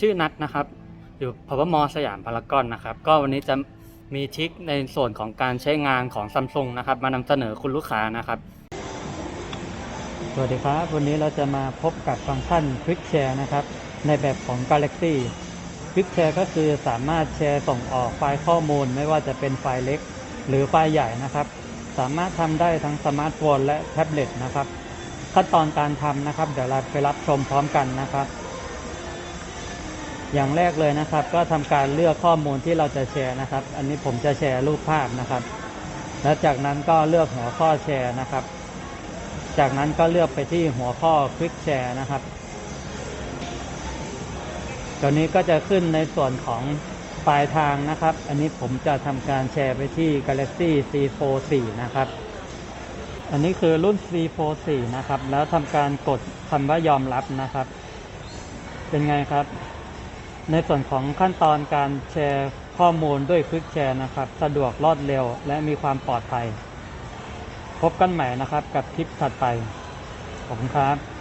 ชื่อนัทนะครับอยู่พวมสยามพารากอนนะครับ ก็วันนี้จะมีทริคในส่วนของการใช้งานของซัมซุงนะครับ มานำเสนอคุณลูกค้านะครับ สวัสดีครับ วันนี้เราจะมาพบกับฟังก์ชัน Quick Share นะครับ ในแบบของ Galaxy Quick Share ก็คือสามารถแชร์ส่งออกไฟล์ข้อมูล ไม่ว่าจะเป็นไฟล์เล็ก หรือไฟล์ใหญ่นะครับ สามารถทำได้ทั้งสมาร์ทโฟนและแท็บเล็ตนะครับ ขั้นตอนการทำนะครับ เดี๋ยวเราไปรับชมพร้อมกันนะครับ อย่างแรกเลยนะครับ ก็ทำการเลือกข้อมูลที่เราจะแชร์นะครับ อันนี้ผมจะแชร์รูปภาพนะครับ และจากนั้นก็เลือกหัวข้อแชร์นะครับ จากนั้นก็เลือกไปที่หัวข้อ Quick Share นะครับตัวนี้ก็จะขึ้นในส่วนของปลายทางนะครับ อันนี้ผมจะทำการแชร์ไปที่ Galaxy C44 นะครับ อันนี้คือรุ่น C44 นะครับ แล้วทำการกดคำว่ายอมรับนะครับ เป็นไงครับ ในส่วนของขั้นตอนการแชร์ข้อมูลด้วยคลิกแชร์นะครับ สะดวกรอดเร็ว และมีความปลอดภัย พบกันใหม่นะครับกับคลิปถัดไป ขอบคุณครับ